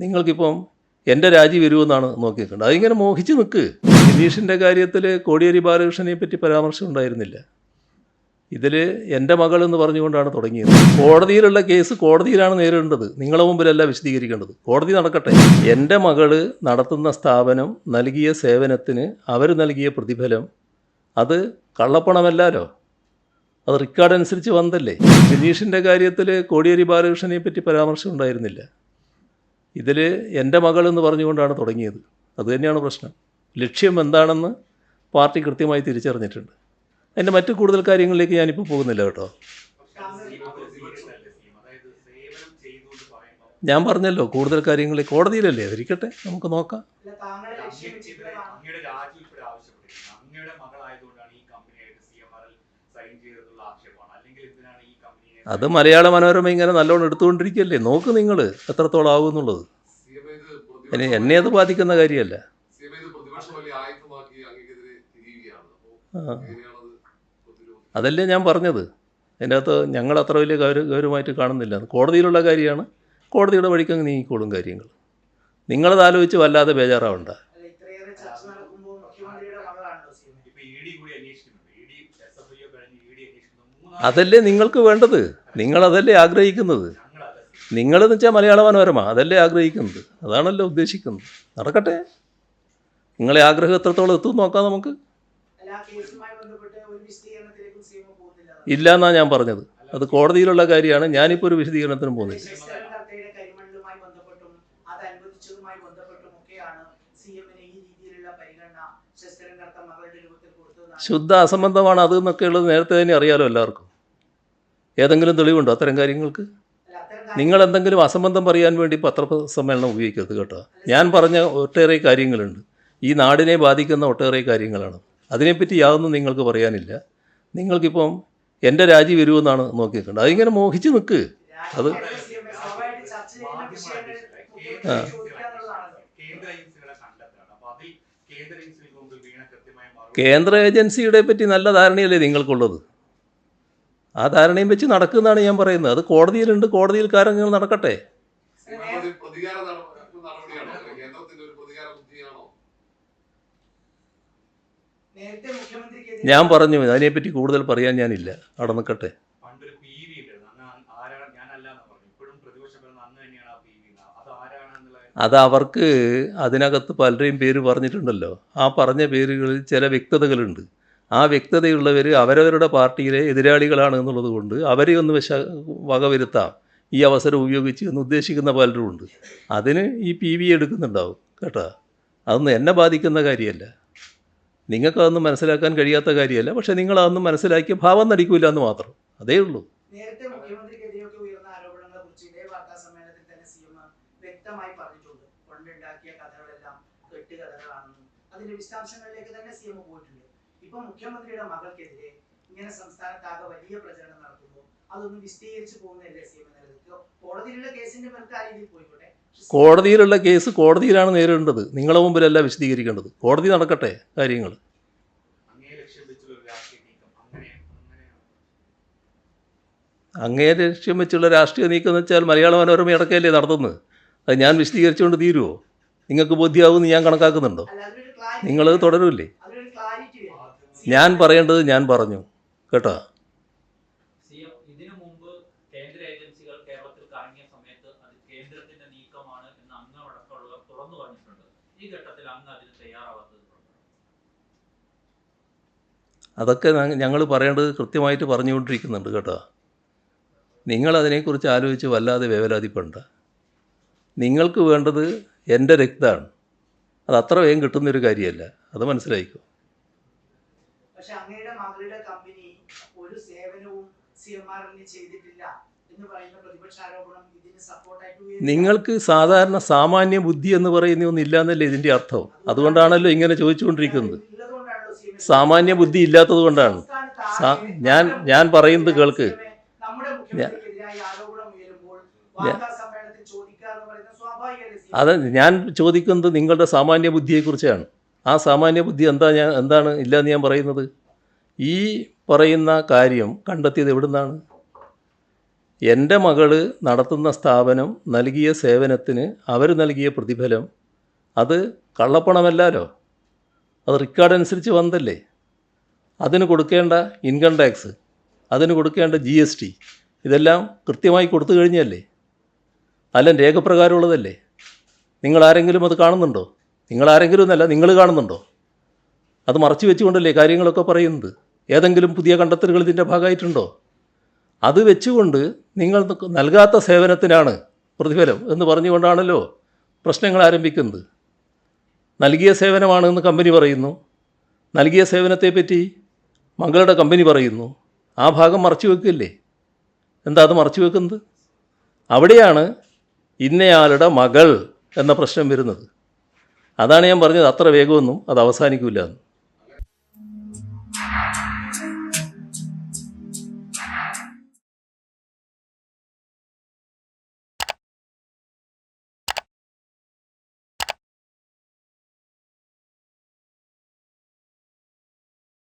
നിങ്ങൾക്കിപ്പം എന്റെ രാജി വരുമെന്നാണ് നോക്കിയിട്ടുണ്ട് അതിങ്ങനെ മോഹിച്ച് നിൽക്ക് ബിനീഷിന്റെ കാര്യത്തിൽ കോടിയേരി ബാലകൃഷ്ണനെ പറ്റി പരാമർശം ഉണ്ടായിരുന്നില്ല. ഇതിൽ എന്റെ മകൾ എന്ന് പറഞ്ഞുകൊണ്ടാണ് തുടങ്ങിയത്. കോടതിയിലുള്ള കേസ് കോടതിയിലാണ് നേരിടേണ്ടത്. നിങ്ങളെ മുമ്പിലല്ല വിശദീകരിക്കേണ്ടത്. കോടതി നടക്കട്ടെ. എന്റെ മകൾ നടത്തുന്ന സ്ഥാപനം നൽകിയ സേവനത്തിന് അവർ നൽകിയ പ്രതിഫലം അത് കള്ളപ്പണമല്ലാലോ? അത് റെക്കോർഡ് അനുസരിച്ച് വന്നല്ലേ ബിനീഷിന്റെ കാര്യത്തിൽ കോടിയേരി ബാലകൃഷ്ണനെ പറ്റി പരാമർശം ഉണ്ടായിരുന്നില്ല. ഇതിൽ എന്റെ മകൾ എന്ന് പറഞ്ഞുകൊണ്ടാണ് തുടങ്ങിയത്. അതുതന്നെയാണ് പ്രശ്നം. ലക്ഷ്യം എന്താണെന്ന് പാർട്ടി കൃത്യമായി തിരിച്ചറിഞ്ഞിട്ടുണ്ട്. അതിന്റെ മറ്റു കൂടുതൽ കാര്യങ്ങളിലേക്ക് ഞാനിപ്പോൾ പോകുന്നില്ല കേട്ടോ. ഞാൻ പറഞ്ഞല്ലോ കൂടുതൽ കാര്യങ്ങൾ കോടതിയിലല്ലേ? അതിരിക്കട്ടെ നമുക്ക് നോക്കാം അല്ല താങ്കളെ ലക്ഷ്യം അങ്ങക്കെതിരെ വെച്ചിട്ടുള്ളതാണ് അങ്ങയുടെ രാജി ഉൾപ്പെടെ ആവശ്യപ്പെട്ടിരിക്കുന്നത് അങ്ങയുടെ മകളായതുകൊണ്ടാണ് ഈ കമ്പനിയായിട്ട് C M R L sign ചെയ്തതുള്ള ആക്ഷേപമാണ് അല്ലെങ്കിൽ എന്തിനാണ് ഈ കമ്പനിയെ അത് മലയാള മനോരമ ഇങ്ങനെ നല്ലോണം എടുത്തുകൊണ്ടിരിക്കുകയല്ലേ? നോക്ക് നിങ്ങൾ എത്രത്തോളം ആവും എന്നുള്ളത്. ഇനി എന്നെ അത് ബാധിക്കുന്ന കാര്യമല്ല. അതല്ലേ ഞാൻ പറഞ്ഞത്. അതിന്റെ അകത്ത് ഞങ്ങൾ അത്ര വലിയ ഗൗര ഗൗരവമായിട്ട് കാണുന്നില്ല. കോടതിയിലുള്ള കാര്യമാണ്. കോടതിയുടെ വഴിക്കങ്ങ് നീങ്ങിക്കോളും കാര്യങ്ങൾ. നിങ്ങളത് ആലോചിച്ച് വല്ലാതെ ബേജാറാവണ്ട. അതല്ലേ നിങ്ങൾക്ക് വേണ്ടത്? നിങ്ങളതല്ലേ ആഗ്രഹിക്കുന്നത്? ഞങ്ങളല്ല നിങ്ങളെന്ന് വെച്ചാൽ മലയാള മനോരമ. അതല്ലേ ആഗ്രഹിക്കുന്നത്? അതാണല്ലോ ഉദ്ദേശിക്കുന്നത്. നടക്കട്ടെ. നിങ്ങളെ ആഗ്രഹം എത്രത്തോളം എത്തും നോക്കാം നമുക്ക്. അല്ല ആ ബന്ധപ്പെട്ട് ഒരു വിശദീകരണത്തിലേക്കും സി പോകുന്നില്ല ഇല്ല എന്നാ ഞാൻ പറഞ്ഞത്. അത് കോടതിയിലുള്ള കാര്യമാണ്. ഞാനിപ്പോൾ ഒരു വിശദീകരണത്തിനും പോകുന്നില്ല. ശുദ്ധ അസംബന്ധമാണ് അത് എന്നൊക്കെ ഉള്ളത് നേരത്തെ തന്നെ അറിയാലോ എല്ലാവർക്കും. ഏതെങ്കിലും തെളിവുണ്ടോ അത്തരം കാര്യങ്ങൾക്ക്? നിങ്ങൾ എന്തെങ്കിലും അസംബന്ധം പറയാൻ വേണ്ടി പത്രസമ്മേളനം ഉപയോഗിക്കരുത് കേട്ടോ. ഞാൻ പറഞ്ഞ ഒട്ടേറെ കാര്യങ്ങളുണ്ട്. ഈ നാടിനെ ബാധിക്കുന്ന ഒട്ടേറെ കാര്യങ്ങളാണ്. അതിനെപ്പറ്റി യാതൊന്നും നിങ്ങൾക്ക് പറയാനില്ല. നിങ്ങൾക്കിപ്പം എന്റെ രാജി വരുമെന്നാണ് നോക്കിയിട്ടുണ്ട് അതിങ്ങനെ മോഹിച്ച് നിൽക്ക്. അത് ആ. കേന്ദ്ര ഏജൻസിയുടെ പറ്റി നല്ല ധാരണയല്ലേ നിങ്ങൾക്കുള്ളത്? ആ ധാരണയും വെച്ച് നടക്കുന്നതാണ് ഞാൻ പറയുന്നത്. അത് കോടതിയിലുണ്ട് കോടതിയിൽ കാര്യങ്ങൾ നടക്കട്ടെ ഞാൻ പറഞ്ഞു അതിനെപ്പറ്റി കൂടുതൽ പറയാൻ ഞാനില്ല. അവിടെ നിൽക്കട്ടെ. പണ്ടൊരു പി വി ഉണ്ടായിരുന്നു അന്ന് ആരാണ് ഞാനല്ല എന്ന് തന്നെയാണ് ആ അത് അത് അവർക്ക് അതിനകത്ത് പലരെയും പേര് പറഞ്ഞിട്ടുണ്ടല്ലോ. ആ പറഞ്ഞ പേരുകളിൽ ചില വ്യക്തതകളുണ്ട്. ആ വ്യക്തതയുള്ളവർ അവരവരുടെ പാർട്ടിയിലെ എതിരാളികളാണ് എന്നുള്ളത് കൊണ്ട് അവരെ ഒന്ന് വിശ വകവരുത്താം ഈ അവസരം ഉപയോഗിച്ച് എന്ന് ഉദ്ദേശിക്കുന്ന പലരും ഉണ്ട്. അതിന് ഈ പി വി എടുക്കുന്നുണ്ടാവും കേട്ടോ. അതൊന്നും എന്നെ ബാധിക്കുന്ന കാര്യമല്ല. നിങ്ങൾക്കതൊന്നും മനസ്സിലാക്കാൻ കഴിയാത്ത കാര്യമല്ല. പക്ഷേ നിങ്ങളതൊന്നും മനസ്സിലാക്കിയ ഭാവം നടിക്കില്ല എന്ന് മാത്രം. അതേ ഉള്ളൂ. നേരത്തെ മുഖ്യമന്ത്രിക്കെതിരെയൊക്കെ ഉയർന്ന ആരോപണങ്ങളെ കുറിച്ച് ഇതേ വാർത്താ സമ്മേളനത്തിൽ തന്നെ സി എം വ്യക്തമായി പറഞ്ഞിട്ടുണ്ട്. കൊണ്ടുണ്ടാക്കിയ കഥകളെല്ലാം കെട്ടുകഥകളാണെന്നും അതിന്റെ വിശദാംശങ്ങളിലേക്ക് തന്നെ സി എം പോയിട്ടുണ്ട്. ഇപ്പൊ മുഖ്യമന്ത്രിയുടെ മകൾക്കെതിരെ ഇങ്ങനെ സംസ്ഥാനത്താകെ വലിയ പ്രചരണം നടത്തുമ്പോൾ അതൊന്നും വിശദീകരിച്ചു പോകുന്നില്ലേ സി എം കോടതിയിലുള്ള കേസിന്റെ മേൽക്ക് ആ രീതിയിൽ പോയിക്കോട്ടെ. കോടതിയിലുള്ള കേസ് കോടതിയിലാണ് നേരിടേണ്ടത്. നിങ്ങളുടെ മുമ്പിലല്ല വിശദീകരിക്കേണ്ടത്. കോടതി നടക്കട്ടെ കാര്യങ്ങൾ അങ്ങേ ലക്ഷ്യം വെച്ചുള്ള ഒരു രാഷ്ട്രീയ നീക്കം അങ്ങനെ അങ്ങനെയാണ് അങ്ങേ ലക്ഷ്യം വെച്ചുള്ള രാഷ്ട്രീയ നീക്കം എന്ന് വെച്ചാൽ മലയാള മനോരമ ഇടക്കല്ലേ നടത്തുന്നത്? അത് ഞാൻ വിശദീകരിച്ചുകൊണ്ട് തീരുമോ നിങ്ങൾക്ക് ബോധ്യമാവുമെന്ന് ഞാൻ കണക്കാക്കുന്നുണ്ടോ? നിങ്ങളത് തുടരൂല്ലേ? ഞാൻ പറയേണ്ടത് ഞാൻ പറഞ്ഞു. കേട്ടോ? അതൊക്കെ ഞങ്ങൾ പറയേണ്ടത് കൃത്യമായിട്ട് പറഞ്ഞുകൊണ്ടിരിക്കുന്നുണ്ട് കേട്ടോ. നിങ്ങൾ അതിനെക്കുറിച്ച് ആലോചിച്ച് വല്ലാതെ വേവലാതിപ്പെടണ്ട നിങ്ങൾക്ക് വേണ്ടത് എന്റെ രക്തമാണ്. അത് അത്ര വേഗം കിട്ടുന്നൊരു കാര്യമല്ല. അത് മനസ്സിലായിക്കോ? പക്ഷെ അങ്ങയുടെ മകളുടെ കമ്പനി ഒരു സേവനവും സി എം ആർ ചെയ്തിട്ടില്ല എന്ന് പറയുന്ന പ്രതിപക്ഷ ആരോപണം ഇതിന് സപ്പോർട്ടായിട്ട് ഉയരുന്നു. നിങ്ങൾക്ക് സാധാരണ സാമാന്യ ബുദ്ധി എന്ന് പറയുന്ന ഒന്നും ഇല്ലാന്നല്ലേ ഇതിന്റെ അർത്ഥം? അതുകൊണ്ടാണല്ലോ ഇങ്ങനെ ചോദിച്ചുകൊണ്ടിരിക്കുന്നത്. സാമാന്യ ബുദ്ധി ഇല്ലാത്തത് കൊണ്ടാണ് ഞാൻ- ഞാൻ പറയുന്നത് കേൾക്ക്. അത് ഞാൻ ചോദിക്കുന്നത് നിങ്ങളുടെ സാമാന്യ ബുദ്ധിയെക്കുറിച്ചാണ്. ആ സാമാന്യ ബുദ്ധി എന്താ ഞാൻ എന്താണ് ഇല്ലയെന്ന് ഞാൻ പറയുന്നത്? ഈ പറയുന്ന കാര്യം കണ്ടെത്തിയത് എവിടുന്നാണ്? എന്റെ മകൾ നടത്തുന്ന സ്ഥാപനം നൽകിയ സേവനത്തിന് അവർ നൽകിയ പ്രതിഫലം അത് കള്ളപ്പണമല്ലാലോ? അത് റെക്കോർഡ് അനുസരിച്ച് വന്നല്ലേ അതിന് കൊടുക്കേണ്ട ഇൻകം ടാക്സ് അതിന് കൊടുക്കേണ്ട ജി എസ് ടി ഇതെല്ലാം കൃത്യമായി കൊടുത്തു കഴിഞ്ഞല്ലേ അല്ല രേഖപ്രകാരമുള്ളതല്ലേ? നിങ്ങൾ ആരെങ്കിലും അത് കാണുന്നുണ്ടോ? നിങ്ങൾ ആരെങ്കിലും എന്നല്ല നിങ്ങൾ കാണുന്നുണ്ടോ? അത് മറച്ചു വെച്ചുകൊണ്ടല്ലേ കാര്യങ്ങളൊക്കെ പറയുന്നത്? ഏതെങ്കിലും പുതിയ കണ്ടെത്തലുകൾ ഇതിന്റെ ഭാഗമായിട്ടുണ്ടോ? അത് വെച്ചുകൊണ്ട് നിങ്ങൾ നൽകാത്ത സേവനത്തിനാണ് പ്രതിഫലം എന്ന് പറഞ്ഞുകൊണ്ടാണല്ലോ പ്രശ്നങ്ങൾ ആരംഭിക്കുന്നത്. നൽകിയ സേവനമാണെന്ന് കമ്പനി പറയുന്നു. നൽകിയ സേവനത്തെപ്പറ്റി മകളുടെ കമ്പനി പറയുന്നു. ആ ഭാഗം മറച്ചു വെക്കില്ലേ? എന്താ അത് മറച്ചു വെക്കുന്നത്? അവിടെയാണ് ഇന്നയാളുടെ മകൾ എന്ന പ്രശ്നം വരുന്നത്. അതാണ് ഞാൻ പറഞ്ഞത്. അത്ര വേഗമൊന്നും അത് അവസാനിക്കില്ല എന്ന്.